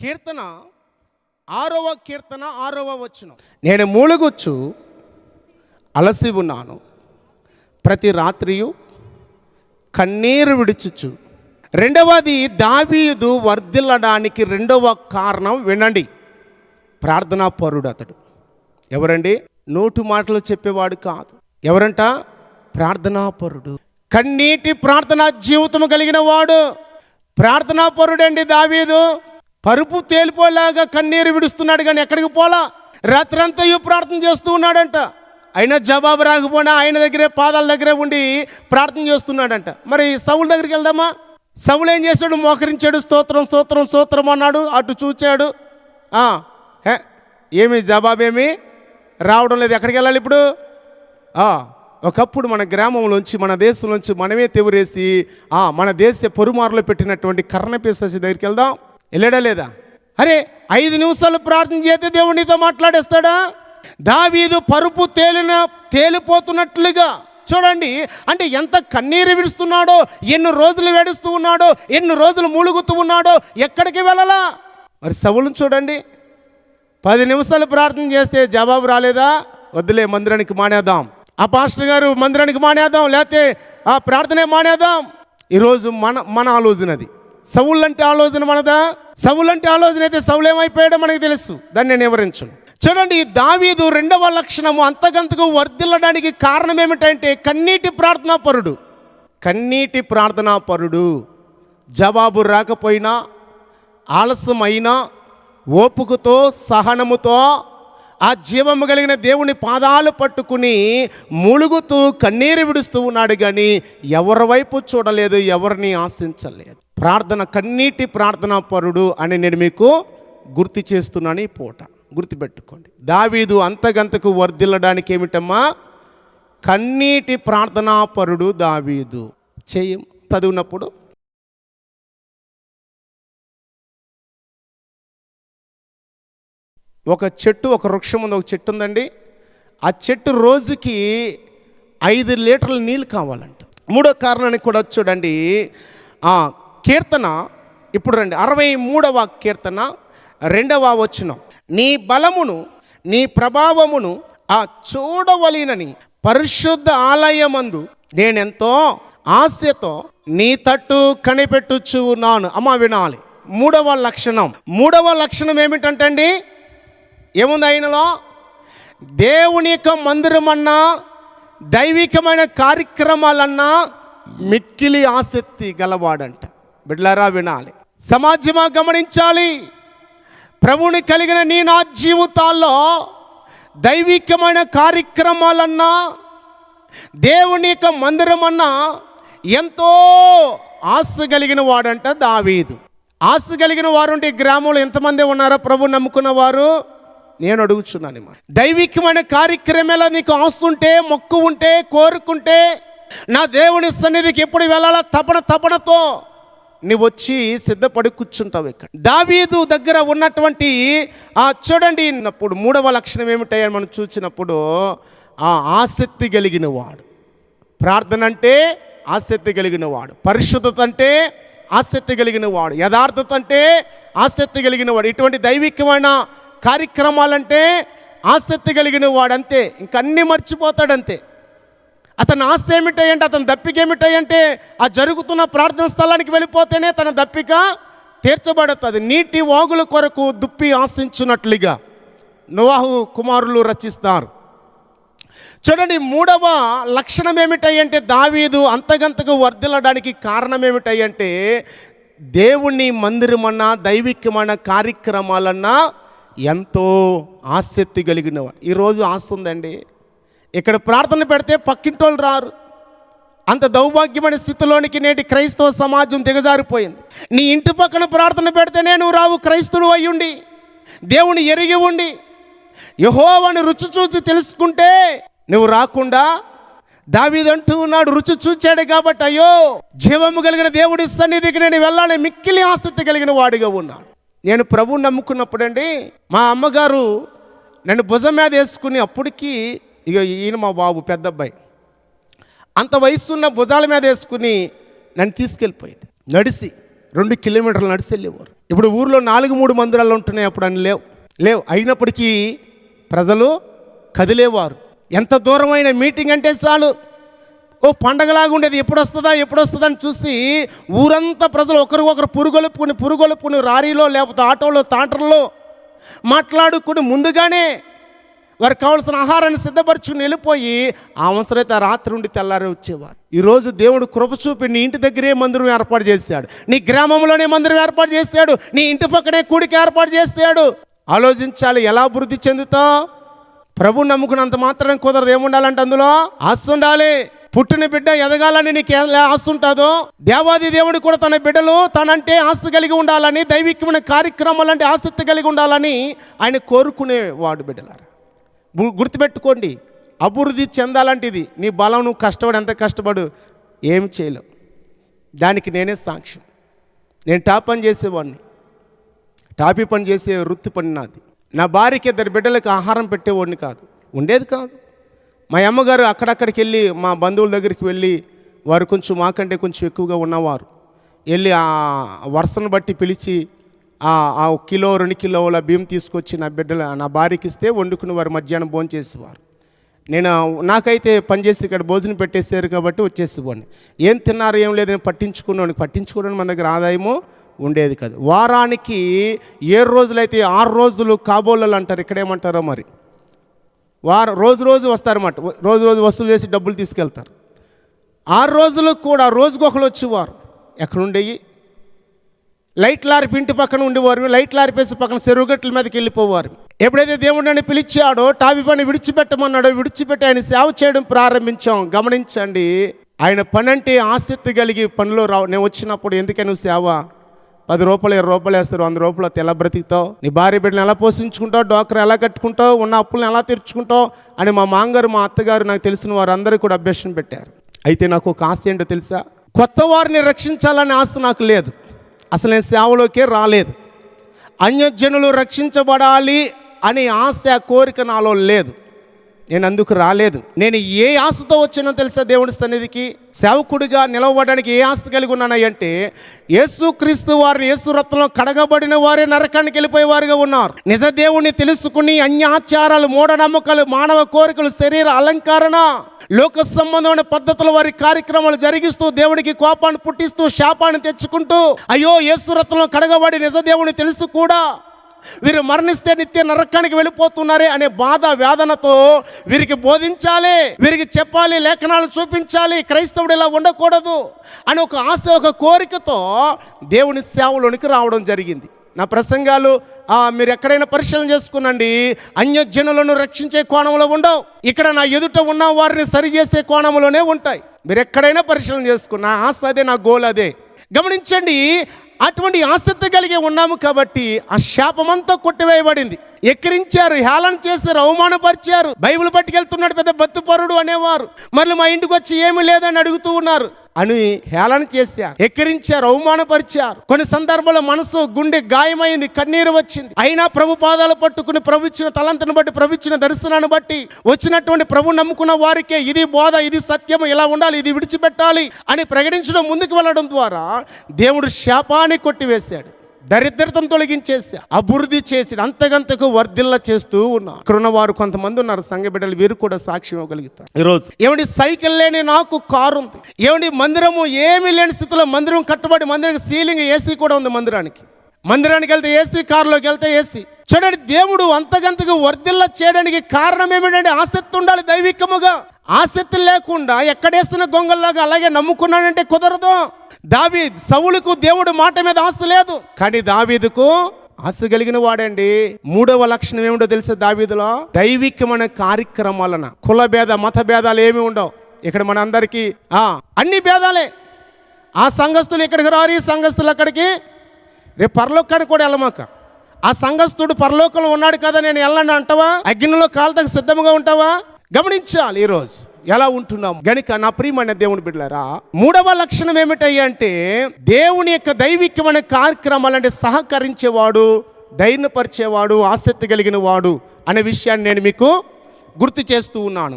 కీర్తన ఆరవ కీర్తన ఆరవ వచ్చును నేను మూలుగుచ్చు అలసి ఉన్నాను. ప్రతి రాత్రియు కన్నీరు విడుచుచు రెండవది దావీదు వర్ధిల్లడానికి రెండవ కారణం వినండి. ప్రార్థనా పరుడు అతడు. ఎవరండి? నోటు మాటలు చెప్పేవాడు కాదు. ఎవరంట? ప్రార్థనా పరుడు. కన్నీటి ప్రార్థనా జీవితం కలిగిన వాడు. ప్రార్థనా పరుడండి దావీదు. పరుపు తేలిపోలాగా కన్నీరు విడుస్తున్నాడు కానీ ఎక్కడికి పోలా? రాత్రంతా ప్రార్థన చేస్తూ ఉన్నాడంట. అయినా జవాబు రాకపోయినా ఆయన దగ్గరే పాదాల దగ్గరే ఉండి ప్రార్థన చేస్తున్నాడంట. మరి సవుల దగ్గరికి వెళ్దామా? సవులు ఏం చేశాడు? మోకరించాడు. స్తోత్రం స్తోత్రం స్తోత్రం అన్నాడు. అటు చూచాడు. హే, ఏమి జవాబేమి రావడం లేదు. ఎక్కడికి వెళ్ళాలి ఇప్పుడు? ఆ, ఒకప్పుడు మన గ్రామంలోంచి మన దేశంలోంచి మనమే తెవరేసి ఆ, మన దేశ పొరుమారులో పెట్టినటువంటి కర్ణపేశి దగ్గరికి వెళ్దాం. వెళ్ళాడా లేదా? అరే ఐదు నిమిషాలు ప్రార్థన చేస్తే దేవుడు నీతో మాట్లాడేస్తాడా? దావీదు పరుపు తేలిన తేలిపోతున్నట్లుగా. చూడండి అంటే ఎంత కన్నీరు విడుస్తున్నాడో ఎన్ని రోజులు వేడుస్తూ ఉన్నాడో ఎన్ని రోజులు మూలుగుతూ ఉన్నాడో ఎక్కడికి వెళ్ళాలా? మరి సవులను చూడండి. పది నిమిషాలు ప్రార్థన చేస్తే జవాబు రాలేదా? వద్దులే మందిరానికి మానేద్దాం. ఆ పాస్టర్ గారు మందిరానికి మానేద్దాం లేకపోతే ఆ ప్రార్థనే మానేద్దాం. ఈరోజు మన మన ఆలోచన అది సవులు ఆలోచన మనదా? సవులంటే ఆలోచన అయితే సవులేమైపోయాడో మనకి తెలుసు. దాన్ని నేను వివరించను. చూడండి దావీదు రెండవ లక్షణము అంతగంతకు వర్ధిల్లడానికి కారణం ఏమిటంటే కన్నీటి ప్రార్థనా పరుడు కన్నీటి ప్రార్థనా పరుడు జవాబు రాకపోయినా ఆలస్యమైనా ఓపుకతో సహనముతో ఆ జీవము కలిగిన దేవుని పాదాలు పట్టుకుని ములుగుతూ కన్నీరు విడుస్తూ ఉన్నాడు కానీ ఎవరి వైపు చూడలేదు ఎవరిని ఆశించలేదు. ప్రార్థన కన్నీటి ప్రార్థనా పరుడు అని నేను మీకు గుర్తు చేస్తున్నాను ఈ పూట. గుర్తుపెట్టుకోండి. దావీదు అంతగంతకు వర్ధిల్లడానికి ఏమిటమ్మా? కన్నీటి ప్రార్థనా పరుడు దావీదు. చేయం. చదివినప్పుడు. ఒక చెట్టు ఒక వృక్షం ఉంది ఒక చెట్టు ఉందండి. ఆ చెట్టు రోజుకి ఐదు లీటర్ల నీళ్ళు కావాలంట. మూడో కారణానికి కూడా చూడండి కీర్తన ఇప్పుడు రండి అరవై మూడవ కీర్తన రెండవ వచనం. నీ బలమును నీ ప్రభావమును ఆ చూడవలినని పరిశుద్ధ ఆలయమందు నేనెంతో ఆశతో నీ తట్టు కనిపెట్టుచు నాను అమ్మ వినాలి. మూడవ లక్షణం. మూడవ లక్షణం ఏమిటంటే అండి ఏముంది ఆయనలో? దేవుని యొక్క మందిరమన్నా దైవికమైన కార్యక్రమాలన్నా మిక్కిలి ఆసక్తి గలవాడంట. బిడ్లారా వినాలి. సమాజమా గమనించాలి. ప్రభుని కలిగిన నీ నా జీవితాల్లో దైవికమైన కార్యక్రమాలన్నా దేవుని యొక్క మందిరమన్నా ఎంతో ఆశ కలిగిన వాడంట దావీదు. ఆశ కలిగిన వారు ఉంటే ఈ గ్రామంలో ఎంతమంది ఉన్నారో ప్రభు నమ్ముకున్న వారు నేను అడుగుచున్నాను మాట. దైవికమైన కార్యక్రమాల నీకు ఆశ ఉంటే మొక్కు ఉంటే కోరుకుంటే నా దేవుని సన్నిధికి ఎప్పుడు వెళ్ళాలా? తపన తపనతో. నువ్వు వచ్చి సిద్ధపడి కూర్చుంటావు ఇక్కడ. దావీదు దగ్గర ఉన్నటువంటి ఆ చూడండి అప్పుడు మూడవ లక్షణం ఏమిటాయని మనం చూసినప్పుడు ఆ ఆసక్తి కలిగిన వాడు ప్రార్థన అంటే ఆసక్తి కలిగిన వాడు పరిశుద్ధత అంటే ఆసక్తి కలిగిన వాడు యథార్థత అంటే ఆసక్తి కలిగిన వాడు ఇటువంటి దైవికమైన కార్యక్రమాలంటే ఆసక్తి కలిగిన వాడు అంతే ఇంకన్నీ మర్చిపోతాడంతే. అతని ఆశ ఏమిటాయంటే అతని దప్పిక ఏమిటాయంటే ఆ జరుగుతున్న ప్రార్థన స్థలానికి వెళ్ళిపోతేనే తన దప్పిక తీర్చబడుతుంది. నీటి వాగుల కొరకు దుప్పి ఆశించున్నట్లుగా నువాహు కుమారులు రచిస్తారు. చూడండి మూడవ లక్షణం ఏమిటంటే దావీదు అంతగంతకు వర్ధిల్లడానికి కారణం ఏమిటంటే దేవుని మందిరమన్న దైవికమైన కార్యక్రమాలన్నా ఎంతో ఆసక్తి కలిగినవాడు. ఈరోజు ఆశ ఉందండి ఇక్కడ ప్రార్థన పెడితే పక్కింటోళ్ళు రారు. అంత దౌర్భాగ్యమైన స్థితిలోనికి నేటి క్రైస్తవ సమాజం దిగజారిపోయింది. నీ ఇంటి పక్కన ప్రార్థన పెడితేనే నువ్వు రావు క్రైస్తుడు అయ్యుండి. దేవుని ఎరిగి ఉండి. యహోవని రుచి చూచి తెలుసుకుంటే నువ్వు రాకుండా దావీదంటూ ఉన్నాడు రుచి చూచాడు కాబట్టి అయ్యో జీవము కలిగిన దేవుడి సన్నిధికి నేను వెళ్ళాలని మిక్కిలి ఆసక్తి కలిగిన వాడిగా ఉన్నాడు. నేను ప్రభువు నమ్ముకున్నప్పుడండి మా అమ్మగారు నన్ను భుజం మీద వేసుకుని అప్పటికి ఇక ఈయన మా బాబు పెద్ద అబ్బాయి అంత వయసున్న భుజాల మీద వేసుకుని నన్ను తీసుకెళ్ళిపోయేది. నడిసి రెండు కిలోమీటర్లు నడిచి వెళ్ళేవారు. ఇప్పుడు ఊర్లో నాలుగు మూడు మందిరాలు ఉంటున్నాయి అప్పుడు అని లేవు. లేవు. అయినప్పటికీ ప్రజలు కదిలేవారు. ఎంత దూరమైన మీటింగ్ అంటే చాలు. ఓ పండగలాగా ఉండేది. ఎప్పుడు వస్తుందా ఎప్పుడు వస్తుందా అని చూసి ఊరంతా ప్రజలు ఒకరికొకరు పురుగొలుపుకుని పురుగొలుపుకుని రారీలో లేకపోతే ఆటోలో తాటర్లో మాట్లాడుకుని ముందుగానే వారికి కావాల్సిన ఆహారాన్ని సిద్ధపరచుకుని వెళ్ళిపోయి అవసరమైతే ఆ రాత్రి ఉండి తెల్లారి వచ్చేవారు. ఈరోజు దేవుడు కృప చూపి నీ ఇంటి దగ్గరే మందిరం ఏర్పాటు చేశాడు. నీ గ్రామంలోనే మందిరం ఏర్పాటు చేశాడు. నీ ఇంటి పక్కనే కూడికి ఏర్పాటు చేశాడు. ఆలోచించాలి ఎలా అభివృద్ధి చెందుతావు? ప్రభు నమ్ముకున్నంత మాత్రం కుదరదు. ఏముండాలంటే అందులో ఆశ ఉండాలి. పుట్టిన బిడ్డ ఎదగాలని నీకు ఆశ ఉంటుందో దేవాది దేవుడు కూడా తన బిడ్డలు తనంటే ఆశ కలిగి ఉండాలని దైవికమైన కార్యక్రమాలు అంటే ఆసక్తి కలిగి ఉండాలని ఆయన కోరుకునేవాడు బిడ్డలారు. గుర్తుపెట్టుకోండి అభివృద్ధి చెందాలంటే ఇది నీ బలం నువ్వు కష్టపడు ఎంత కష్టపడు ఏమి చేయలేవు. దానికి నేనే సాక్ష్యం. నేను టాప్ పని చేసేవాడిని. టాపీ పని చేసే వృత్తి పని నాది. నా భార్యకి ఇద్దరు బిడ్డలకు ఆహారం పెట్టేవాడిని కాదు. ఉండేది కాదు. మా అమ్మగారు అక్కడక్కడికి వెళ్ళి మా బంధువుల దగ్గరికి వెళ్ళి వారు కొంచెం మాకంటే కొంచెం ఎక్కువగా ఉన్నవారు. వెళ్ళి ఆ వరుసను బట్టి పిలిచి ఆ కిలో రెండు కిలోల బియ్యం తీసుకొచ్చి నా బిడ్డల నా భార్యకి ఇస్తే వండుకుని వారు మధ్యాహ్నం భోజనం చేసేవారు. నేను నాకైతే పనిచేసి ఇక్కడ భోజనం పెట్టేసారు కాబట్టి వచ్చేసేవాడిని. ఏం తిన్నారు ఏం లేదని పట్టించుకున్నాను పట్టించుకోవడానికి మన దగ్గర ఆదాయము ఉండేది కాదు. వారానికి ఏ రోజులైతే ఆరు రోజులు కాబోళ్ళు అంటారు ఇక్కడ ఏమంటారో మరి. వారం రోజు రోజు వస్తారన్నమాట. రోజు రోజు వసూలు చేసి డబ్బులు తీసుకెళ్తారు. ఆరు రోజులు కూడా రోజుకు ఒకరు వచ్చేవారు. ఎక్కడుండేవి లైట్ లారిపి ఇంటి పక్కన ఉండేవారు లైట్ లారిపేసి పక్కన చెరువుగట్ల మీదకి వెళ్ళిపోవారు. ఎప్పుడైతే దేవుడు నన్ను పిలిచాడో టాపి పని విడిచిపెట్టమన్నాడో విడిచిపెట్టి ఆయన సేవ చేయడం ప్రారంభించాం. గమనించండి ఆయన పని అంటే ఆసక్తి కలిగి పనిలో రావు. నేను వచ్చినప్పుడు ఎందుకే నువ్వు సేవ? పది రూపాయలు ఇరవై రూపాయలు వేస్తారు వంద రూపాయలు తెల్ల బ్రతికుతావు? నీ భార్య బిడ్డను ఎలా పోషించుకుంటావు? డాక్టర్ ఎలా కట్టుకుంటావు? ఉన్న అప్పులను ఎలా తీర్చుకుంటావు? అని మా మాంగారు మా అత్తగారు నాకు తెలిసిన వారు కూడా అభ్యర్థన పెట్టారు. అయితే నాకు ఒక ఆశ ఏంటో తెలుసా? కొత్త వారిని రక్షించాలనే ఆశ నాకు లేదు. అసలు నేను సేవలోకే రాలేదు. అన్యజనులు రక్షించబడాలి అనే ఆశ కోరిక నాలో లేదు. నేను అందుకు రాలేదు. నేను ఏ ఆశతో వచ్చానో తెలుసా దేవుడి సన్నిధికి? సేవకుడిగా నిలవడానికి ఏ ఆశ కలిగి ఉన్నానంటే యేసుక్రీస్తు వారిని యేసు రత్నంలో కడగబడిన వారే నరకానికి వెళ్ళిపోయేవారుగా ఉన్నారు. నిజ దేవుణ్ణి తెలుసుకుని అన్యాచారాలు మూఢనమ్మకాలు మానవ కోరికలు శరీర అలంకరణ లోక సంబంధమైన పద్ధతుల వారి కార్యక్రమాలు జరిగిస్తూ దేవుడికి కోపాన్ని పుట్టిస్తూ శాపాన్ని తెచ్చుకుంటూ అయ్యో యేసురత్నం కడగబడి నిజదేవుని తెలుసు కూడా. వీరు మరణిస్తే నిత్య నరకానికి వెళ్ళిపోతున్నారే అనే బాధ వేదనతో వీరికి బోధించాలి వీరికి చెప్పాలి లేఖనాలు చూపించాలి క్రైస్తవుడు ఇలా ఉండకూడదు అని ఒక ఆశ ఒక కోరికతో దేవుని సేవలోనికి రావడం జరిగింది. నా ప్రసంగాలు మీరు ఎక్కడైనా పరిశీలన చేసుకునండి అన్యజనులను రక్షించే కోణంలో ఉండవు. ఇక్కడ నా ఎదుట ఉన్న వారిని సరిచేసే కోణంలోనే ఉంటాయి. మీరు ఎక్కడైనా పరిశీలన చేసుకున్న ఆశ అదే నా గోల్ అదే. గమనించండి అటువంటి ఆసక్తి కలిగి ఉన్నాము కాబట్టి ఆ శాపమంతా కొట్టివేయబడింది. ఎక్కిరించారు హేళన చేశారు అవమానపరిచారు. బైబిల్ పట్టుకెళ్తున్నాడు పెద్ద బతుపరుడు అనేవారు. మళ్ళీ మా ఇంటికి వచ్చి ఏమీ లేదని అడుగుతూ ఉన్నారు. అని హేళన చేశారు. ఎక్కిరించారు అవమానపరిచారు. కొన్ని సందర్భాల్లో మనసు గుండె గాయమైంది కన్నీరు వచ్చింది. అయినా ప్రభు పాదాలు పట్టుకుని ప్రభు ఇచ్చిన తలంతను బట్టి ప్రభు ఇచ్చిన దర్శనాన్ని బట్టి వచ్చినటువంటి ప్రభు నమ్ముకున్న వారికే ఇది బోధ ఇది సత్యము ఇలా ఉండాలి ఇది విడిచిపెట్టాలి అని ప్రకటించడం ముందుకు వెళ్ళడం ద్వారా దేవుడు శాపాన్ని కొట్టివేశాడు. దరిద్రతను తొలగించేసి. అభివృద్ధి చేసి అంతకంతకు వర్ధిల్ల చేస్తూ ఉన్నారు ఇక్కడ ఉన్న. వారు కొంతమంది ఉన్నారు సంఘ బిడ్డలు వీరు కూడా సాక్ష్యం ఇవ్వగలుగుతారు. ఈరోజు ఏమండి సైకిల్ లేని నాకు కారు ఉంది. ఏమండి మందిరము ఏమీ లేని స్థితిలో మందిరం కట్టుబడి మందిరానికి సీలింగ్ ఏసీ కూడా ఉంది మందిరానికి. మందిరానికి వెళ్తే ఏసీ కారులోకి వెళ్తే ఏసీ. చూడండి దేవుడు అంతకంతకు వర్ధిల్ల చేయడానికి కారణం ఏమిటంటే ఆసక్తి ఉండాలి దైవికముగా. ఆసక్తి లేకుండా ఎక్కడేసిన గొంగల్లాగా అలాగే నమ్ముకున్నాడంటే కుదరదు. దావీ సవులకు దేవుడు మాట మీద ఆశ లేదు. కానీ దావీదుకు ఆశ కలిగిన వాడండి. మూడవ లక్షణం ఏమిటో తెలుసా దావీదులో? దైవికమైన కార్యక్రమాలన. కుల భేద మత భేదాలు ఏమి ఉండవు. ఇక్కడ మన అందరికీ ఆ, అన్ని భేదాలే. ఆ సంఘస్థులు ఇక్కడికి రారు? ఈ సంఘస్థులు అక్కడికి? రేపు పరలోకానికి కూడా వెళ్ళమాక. ఆ సంఘస్థుడు పరలోకంలో ఉన్నాడు కదా నేను వెళ్ళండి అంటావా? అగ్నిలో కాలుతకు సిద్ధంగా ఉంటావా? గమనించాలి ఈరోజు. ఎలా ఉంటున్నాం గనుక నా ప్రియమైన దేవుని బిడ్డలారా మూడవ లక్షణం ఏమిటయ్యా అంటే దేవుని యొక్క దైవికమైన కార్యక్రమాలంటే సహకరించేవాడు ధైర్యపరిచేవాడు ఆసక్తి కలిగిన వాడు అనే విషయాన్ని నేను మీకు గుర్తు చేస్తూ ఉన్నాను.